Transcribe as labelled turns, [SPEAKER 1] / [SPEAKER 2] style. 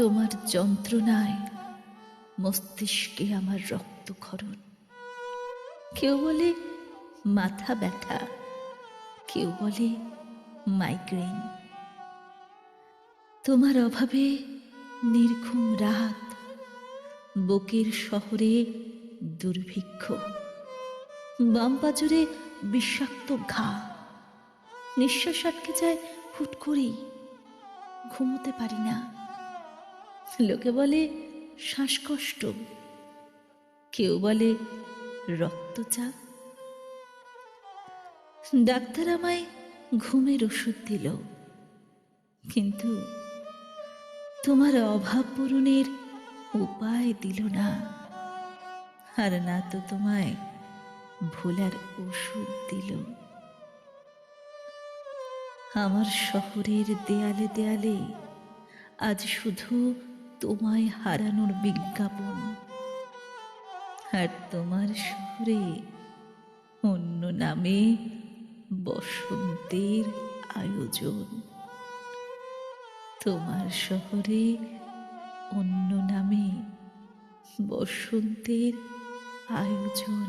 [SPEAKER 1] তোমার যন্ত্রণায় মস্তিষ্কে আমার রক্তক্ষরণ। কেউ বলে মাথা ব্যথা, কেউ বলে মাইগ্রেন তোমার অভাবে নির্ঘুম রাত বকের শহরে দুর্ভিক্ষ, বাম বিষাক্ত ঘা। নিঃশ্বাস আটকে যায় হুট করেই, ঘুমোতে পারি না। লোকে বলে শ্বাসকষ্ট, কেউ বলে রক্তচাপ। ডাক্তার আমায় ঘুমের ওষুধ দিল, কিন্তু তোমার অভাব পূরণের উপায় দিল না। আর না তো তোমায় ভোলার ওষুধ দিল। আমার শহরের দেয়ালে দেয়ালে আজ শুধু তোমায় হারানোর বিজ্ঞাপন। আর তোমার শহরে অন্য নামে বসন্তের আয়োজন। তোমার শহরে অন্য নামে বসন্তের আয়োজন।